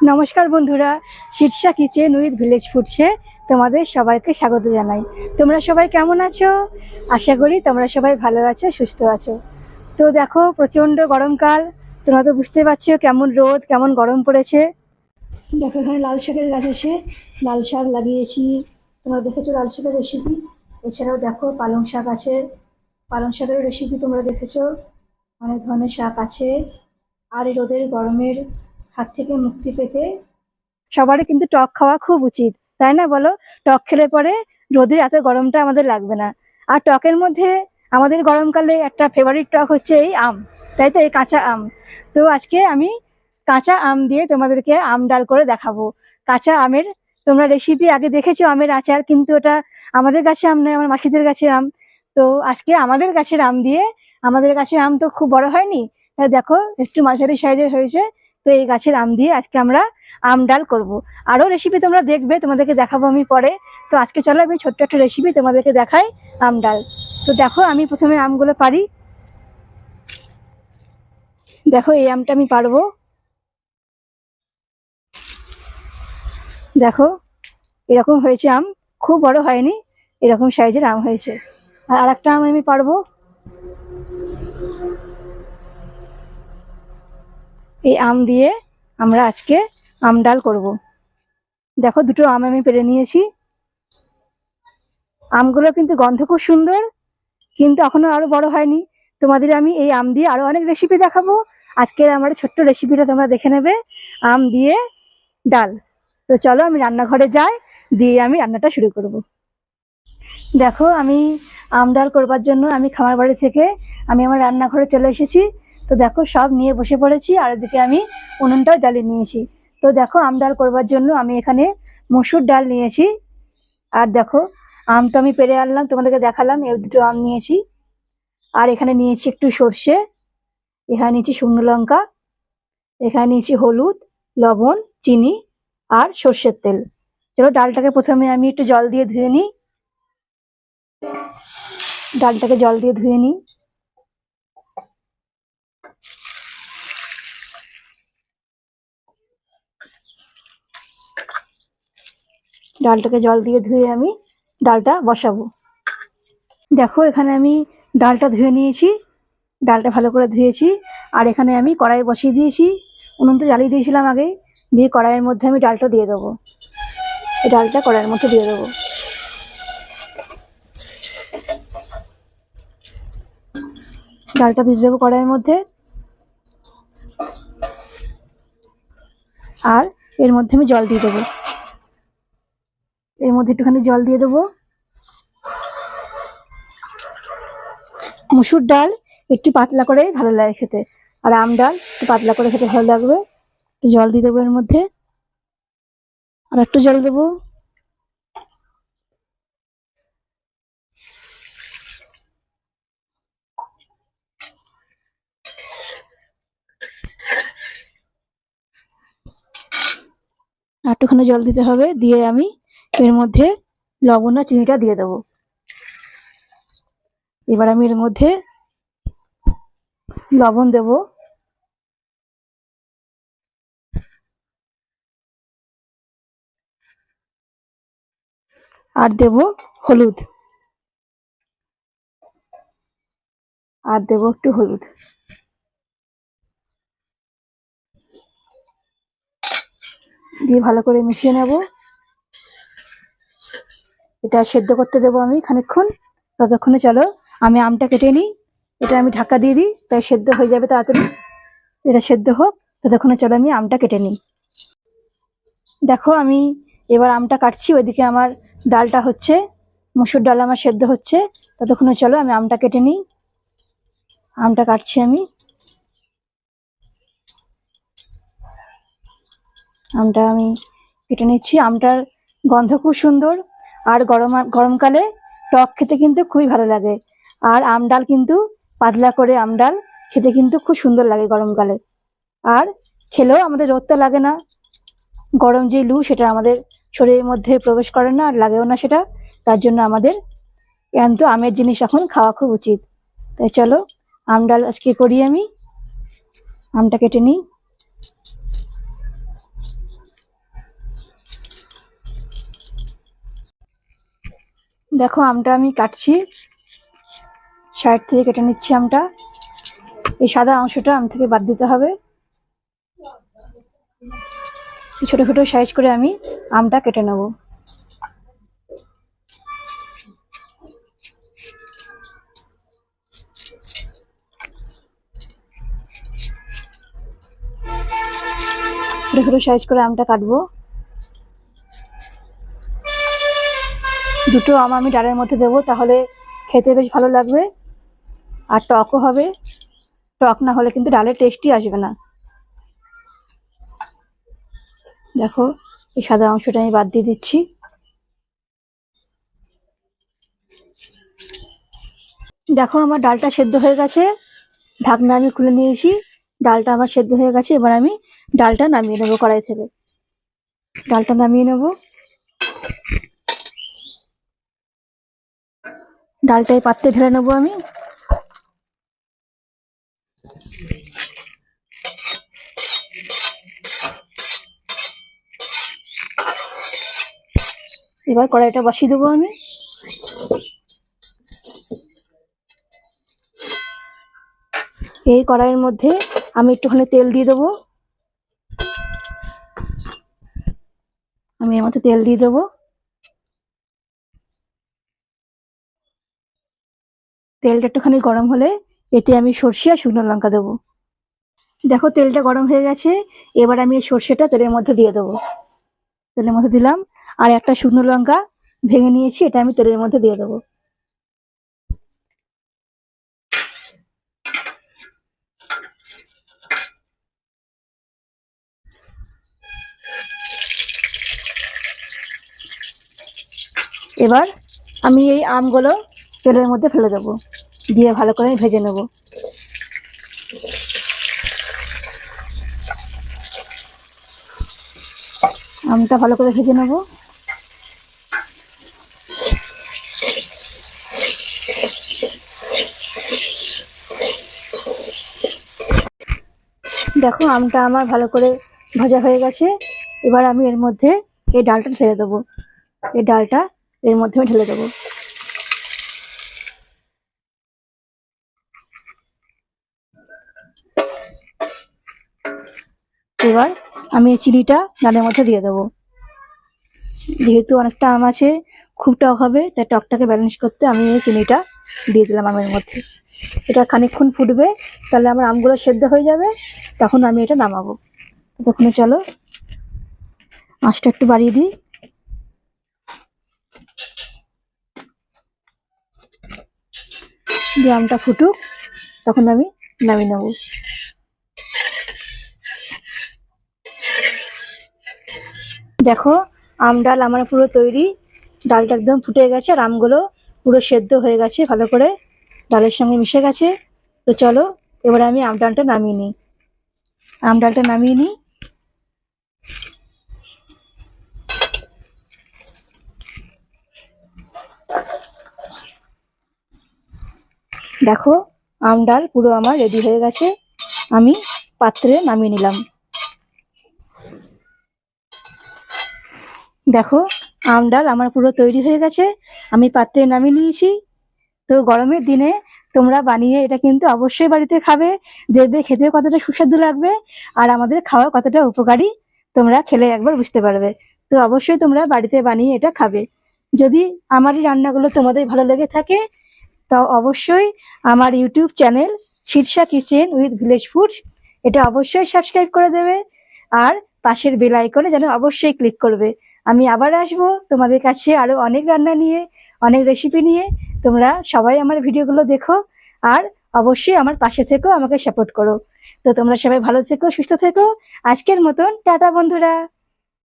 নমস্কার বন্ধুরা, Shirsha kitchen with village ফুডসে তোমাদের সবাইকে স্বাগত জানাই। তোমরা সবাই কেমন আছো? আশা করি তোমরা সবাই ভালো আছো, সুস্থ আছো। তো দেখো, প্রচণ্ড গরমকাল তোমরা তো বুঝতে পারছ কেমন রোদ, কেমন গরম পড়েছে। দেখো, এখানে লাল শাকের গাছ আছে। লাল শাক লাগিয়েছি। তোমরা দেখেছ লাল শাকের রেসিপি এছাড়াও দেখো, পালং শাক আছে। পালং শাকের রেসিপি তোমরা দেখেছ। অনেক ধরনের শাক আছে। আর এই রোদের গরমের হাত থেকে মুক্তি পেতে সবারই কিন্তু টক খাওয়া খুব উচিত, তাই না বলো? টক খেলে পরে রোদের এত গরমটা আমাদের লাগবে না। আর টকের মধ্যে আমাদের গরমকালে একটা ফেভারিট টক হচ্ছে এই আম, তাই তো এই কাঁচা আম। তো আজকে আমি কাঁচা আম দিয়ে তোমাদেরকে আম ডাল করে দেখাবো। কাঁচা আমের তোমরা রেসিপি আগে দেখেছ আমের আচার, কিন্তু ওটা আমাদের গাছে আম নয়, আমার মাসিদের কাছে আম। তো আজকে আমাদের গাছের আম দিয়ে আমাদের গাছের আম তো খুব বড় হয়নি, তাই দেখো একটু মাঝারি সাইজের হয়েছে। তো এই গাছের আম দিয়ে আজকে আমরা আম ডাল করব। আরও রেসিপি তোমরা দেখবে, তোমাদেরকে দেখাবো আমি পরে। তো আজকে চলো আমি ছোট্ট একটা রেসিপি তোমাদেরকে দেখাই আম ডাল। তো দেখো, আমি প্রথমে আমগুলো পারি। দেখো, এই আমটা আমি পারব। দেখো, এরকম হয়েছে আম। খুব বড় হয়নি, এরকম সাইজের আম হয়েছে। আর আরেকটা আম আমি পারব। এই আম দিয়ে আমরা আজকে আম ডাল করব। দেখো দুটো আম আমি পেরে নিয়েছি। আমগুলো কিন্তু গন্ধ খুব সুন্দর, কিন্তু এখনও আরও বড় হয়নি। তোমাদের আমি এই আম দিয়ে আরও অনেক রেসিপি দেখাবো। আজকের আমার ছোট্ট রেসিপিটা তোমরা দেখে নেবে। আম দিয়ে ডাল। তো চলো আমি রান্নাঘরে যাই, দিয়ে আমি রান্নাটা শুরু করব। দেখো আমি আম ডাল করবার জন্য আমি খামার বাড়ি থেকে আমি আমার রান্নাঘরে চলে এসেছি। তো দেখো, সব নিয়ে বসে পড়েছি, আর এদিকে আমি উনুনটাও জ্বালিয়ে নিয়েছি। তো দেখো, আম ডাল করবার জন্য আমি এখানে মসুর ডাল নিয়েছি। আর দেখো, আম তো আমি পেরে আনলাম, তোমাদেরকে দেখালাম এর দুটো আম নিয়েছি। আর এখানে নিয়েছি একটু সর্ষে, এখানে নিয়েছি শুকনো লঙ্কা, এখানে নিয়েছি হলুদ, লবণ, চিনি আর সর্ষের তেল। চলো, ডালটাকে প্রথমে আমি একটু জল দিয়ে ধুয়ে নিই। ডালটাকে জল দিয়ে ধুয়ে নিই। ডালটাকে জল দিয়ে ধুয়ে আমি ডালটা বসাবো। দেখো, এখানে আমি ডালটা ধুয়ে নিয়েছি, ডালটা ভালো করে ধুয়েছি, আর এখানে আমি কড়াই বসিয়ে দিয়েছি, উনুন তো জ্বালিয়ে দিয়েছিলাম আগে, দিয়ে কড়াইয়ের মধ্যে আমি ডালটা দিয়ে দেবো। এই ডালটা কড়াইয়ের মধ্যে দিয়ে দেবো। ডালটা দিয়ে দেবো কড়াইয়ের মধ্যে। আর এর মধ্যে আমি জল দিয়ে দেবো। মধ্যে একটুখানি জল দিয়ে দেবো। মুসুর ডাল একটু পাতলা করে ভালো লাগে খেতে। আর আম ডাল একটু পাতলা করে খেতে ভালো লাগবে। একটু জল দিয়ে দেবো এর মধ্যে। আর একটু জল দেবো। একটুখানি জল দিতে হবে। দিয়ে আমি এর মধ্যে লবণ আর চিনিটা দিয়ে দেবো। এবার আমি এর মধ্যে লবণ দেব। আর দেব হলুদ। আর দেব একটু হলুদ। দিয়ে ভালো করে মিশিয়ে নেব। এটা সেদ্ধ করতে দেবো আমি খানিকক্ষণ। ততক্ষণে চলো, আমি আমটা কেটে নিই। এটা আমি ঢাকা দিয়ে দিই, তাই সেদ্ধ হয়ে যাবে তাড়াতাড়ি। এটা সেদ্ধ হোক, ততক্ষণে চলো আমি আমটা কেটে নিই। দেখো আমি এবার আমটা কাটছি, ওইদিকে আমার ডালটা হচ্ছে, মুসুর ডাল আমার সেদ্ধ হচ্ছে। ততক্ষণে চলো আমি আমটা কেটে নিই। আমটা কাটছি আমি। আমটা আমি কেটে নিচ্ছি। আমটার গন্ধ খুব সুন্দর। আর গরম গরমকালে টক খেতে কিন্তু খুবই ভালো লাগে। আর আম ডাল কিন্তু পাতলা করে আম ডাল খেতে কিন্তু খুব সুন্দর লাগে গরমকালে আর খেলেও আমাদের রোদটা লাগে না। গরম যে লু, সেটা আমাদের শরীরের মধ্যে প্রবেশ করে না আর লাগেও না সেটা। তার জন্য আমাদের কিন্তু আমের জিনিস এখন খাওয়া খুব উচিত। তাই চলো, আম ডাল আজকে করি আমি। আমটা কেটে নিই। দেখো আমটা আমি কাটছি। সাইড থেকে কেটে নিচ্ছি আমটা। এই সাদা অংশটা আম থেকে বাদ দিতে হবে। ছোট ছোট সাইজ করে আমি আমটা কেটে নেব। ছোট ছোট সাইজ করে আমটা কাটবো। দুটো আম আমি ডালের মধ্যে দেবো, তাহলে খেতে বেশ ভালো লাগবে। আর টকও হবে। টক না হলে কিন্তু ডালের টেস্টই আসবে না। দেখো, এই সাদা অংশটা আমি বাদ দিয়ে দিচ্ছি। দেখো, আমার ডালটা সেদ্ধ হয়ে গেছে। ঢাকনা আমি খুলে নিয়েছি। ডালটা আমার সেদ্ধ হয়ে গেছে। এবার আমি ডালটা নামিয়ে নেব কড়াই থেকে। ডালটা নামিয়ে নেব। ডালটা এই পাত্রে ঢেলে নেব আমি। এবার কড়াইটা বসিয়ে দেবো আমি। এই কড়াইয়ের মধ্যে আমি একটুখানি তেল দিয়ে দেবো। আমি এর মধ্যে তেল দিয়ে দেবো। তেলটা একটুখানি গরম হলে এতে আমি সর্ষে আর শুকনো লঙ্কা দেবো। দেখো তেলটা গরম হয়ে গেছে, এবার আমি এই সর্ষেটা তেলের মধ্যে দিয়ে দেবো। তেলের মধ্যে দিলাম, আর একটা শুকনো লঙ্কা ভেঙে নিয়েছি, এটা আমি তেলের মধ্যে দিয়ে দেবো। এবার আমি এই আমগুলো তেলের মধ্যে ফেলে দেবো। দিয়ে ভালো করে ভেজে নেব। আমটা ভালো করে ভেজে নেব। দেখো, আমটা আমার ভালো করে ভাজা হয়ে গেছে। এবার আমি এর মধ্যে এই ডালটা ঢেলে দেবো। এই ডালটা এর মধ্যে আমি ঢেলে দেবো। এবার আমি এই চিনিটা ডালের মধ্যে দিয়ে দেবো। যেহেতু অনেকটা আম আছে, খুব টক হবে, তাই টকটাকে ব্যালেন্স করতে আমি এই চিনিটা দিয়ে দিলাম আমের মধ্যে। এটা খানিকক্ষণ ফুটবে, তাহলে আমার আমগুলো সেদ্ধ হয়ে যাবে, তখন আমি এটা নামাবো। তখন চলো আঁচটা একটু বাড়িয়ে দিই। দিয়ে আমটা ফুটুক, তখন আমি নামিয়ে নেব। দেখো, আম ডাল আমার পুরো তৈরি। ডালটা একদম ফুটে গেছে আর আমগুলো পুরো সেদ্ধ হয়ে গেছে ভালো করে। ডালের সঙ্গে মিশে গেছে। তো চলো, এবারে আমি আম ডালটা নামিয়ে নিই। আম ডালটা নামিয়ে নিই। দেখো, আম ডাল পুরো আমার রেডি হয়ে গেছে। আমি পাত্রে নামিয়ে নিলাম। দেখো, আম ডাল আমার পুরো তৈরি হয়ে গেছে। আমি পাত্রে নামিয়ে নিয়েছি। তো গরমের দিনে তোমরা বানিয়ে এটা কিন্তু অবশ্যই বাড়িতে খাবে। দেখবে খেতে কতটা সুস্বাদু লাগবে আর আমাদের খাওয়া কতটা উপকারী তোমরা খেলে একবার বুঝতে পারবে। তো অবশ্যই তোমরা বাড়িতে বানিয়ে এটা খাবে। যদি আমার এই রান্নাগুলো তোমাদের ভালো লেগে থাকে, তো অবশ্যই আমার YouTube channel Shirsha Kitchen with Village Foods, এটা অবশ্যই সাবস্ক্রাইব করে দেবে। আর পাশের বেল আইকনে যেন অবশ্যই ক্লিক করবে। আমি আবার আসব তোমাদের কাছে আরও অনেক রান্না নিয়ে, অনেক রেসিপি নিয়ে। তোমরা সবাই আমার ভিডিওগুলো দেখো আর অবশ্যই আমার পাশে থেকো আমাকে সাপোর্ট করো। তো তোমরা সবাই ভালো থেকো, সুস্থ থেকো। আজকের মতন, টাটা বন্ধুরা।